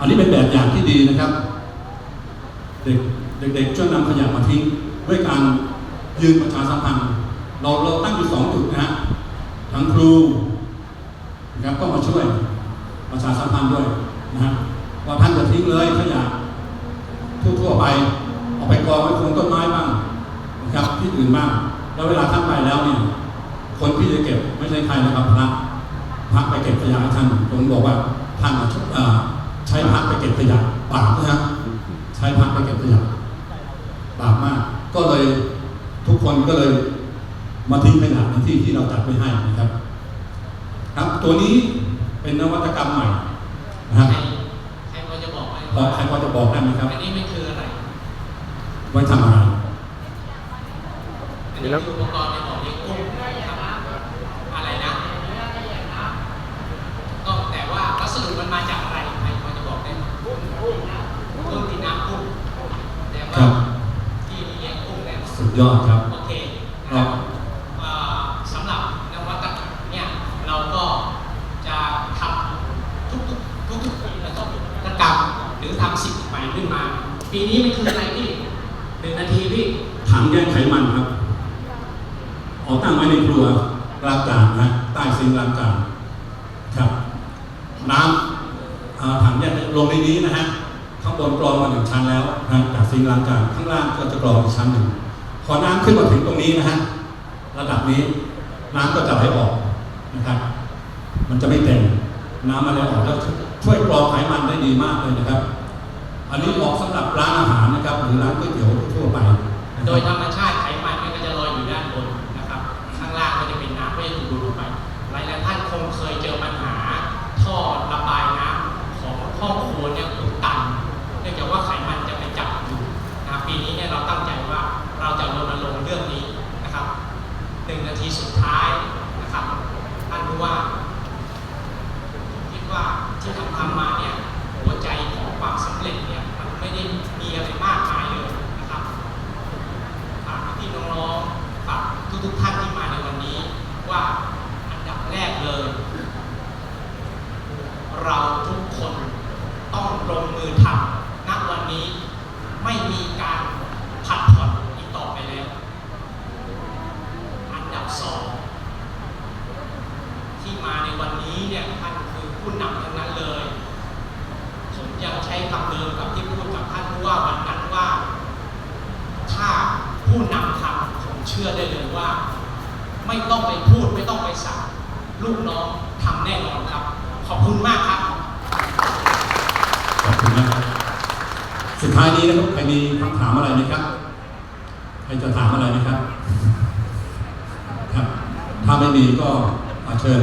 อันนี้เป็นแบบอย่างที่ดีนะครับ เด็กเด็กๆช่วยนำขยะมาทิ้งด้วยการยืนประชาสัมพันธ์เราเราตั้งอยู่สองจุดนะฮะทั้งครูนะครับก็มาช่วยประชาสัมพันธ์ด้วยนะฮะว่าท่านจะทิ้งเลยขยะทั่วๆไปเอาไปกองไว้คนต้นไม้บ้างนะครับที่อื่นบ้างแล้วเวลาท่านไปแล้วเนี่ยคนที่จะเก็บไม่ใช่ใครนะครับพระพระไปเก็บขยะท่านผมบอกว่าท่านเอ่อใช้พระไป เก็บขยะบาปนะฮะใช้พระไปเก็บขยะบาปมาก ก็เลยทุกคนก็เลยมาทิ้งขยะในที่ที่เราจัดไว้ให้นะครับ ครับตัวนี้เป็นนวัตกรรมใหม่นะฮะใครใครพอจะบอกไหมพอใครพอจะบอกได้ไหมครับอันนี้ไม่คืออะไร ไว้ทำอะไรอันนี้คืออุปกรณ์ในบ่อเลี้ยงกุ้งนะครับอะไรนะก็แต่ว่าวัสดุมันมาจากอะไรใครพอจะบอกได้ไหมกุ้งกุ้งที่น้ำกุ้งแต่ ครั ว่า บ ที่เลี้ยงกุ้งเนี่ย สุดยอดครับ โอเคนะครับเอ่อสำหรับนวัตกรรมเนี่ยเราก็จะทำทุกๆทุกๆปีแล้วก็นวัตกรรมหรือทำสิ่งใหม่ขึ้นมา ปีนี้มันคืออะไรพี่หนึ่งนาทีพี่ถังแยกไขมันครับเอาตั้งไว้ในครัวล้างจานนะใต้ซิงค์ล้างจานครับ น้ำเอ่อถังแยกลงในนี้นะฮะข้างบนกรองมาหนึ่งชั้นแล้วนะจากซิงค์ล้างจานข้างล่างก็จะกรองอีกชั้นหนึ่งพ อน้ำขึ้นมาถึงตรงนี้นะฮะระดับนี้น้ำก็จะไหลออกนะครับ มันจะไม่เต็มน้ำมันไหลออกแล้วช่วยกรองไขมันได้ดีมากเลยนะครับ อันนี้เหมาะสำหรับร้านอาหารนะครับ หรือร้านก๋วยเตี๋ยวทั่วไป โดยธรรมชาติไขมันมันก็จะลอยอยู่ด้านบนนะครับ ข้างล่างก็จะเป็นน้ำก็จะถูกดูดลงไป หลายๆท่านคงเคยเจอปัญหา ท่อระบายน้ำของห้องครัวเนี่ยอุดตัน เนื่องจากว่าไขมันจะไปจับอยู่นะปีนี้เนี่ยเราตั้งใจว่าเราจะรณรงค์เรื่องนี้นะครับหนึ่งนาทีสุดท้ายนะครับท่านผู้ว่า คิดว่าที่ทำทำมาเนี่ยหัวใจของความสำเร็จเนี่ยมันไม่ได้มีอะไรมากมายเลยนะครับฝากพี่ๆน้องๆฝากทุกๆท่านที่มาในวันนี้ ว่าอันดับแรกเลย เราทุกคนต้องลงมือทำณวันนี้ไม่มีการผัดผ่อนอีกต่อไปแล้ว อันดับสองที่มาในวันนี้เนี่ยท่านคือผู้นำทั้งนั้นเลย ผมยังใช้คำเดิมกับที่พูดกับท่านผู้ว่าวันนั้นว่า ถ้าผู้นำทำผมเชื่อได้เลยว่า ไม่ต้องไปพูดไม่ต้องไปสั่งลูกน้องทำแน่นอนครับ ขอบคุณมากครับ ขอบคุณนะครับสุดท้ายนี้นะครับใครมีคำถามอะไรไหมครับใครจะถามอะไรไหมครับ ครับ ถ้าไม่มีก็เชิญ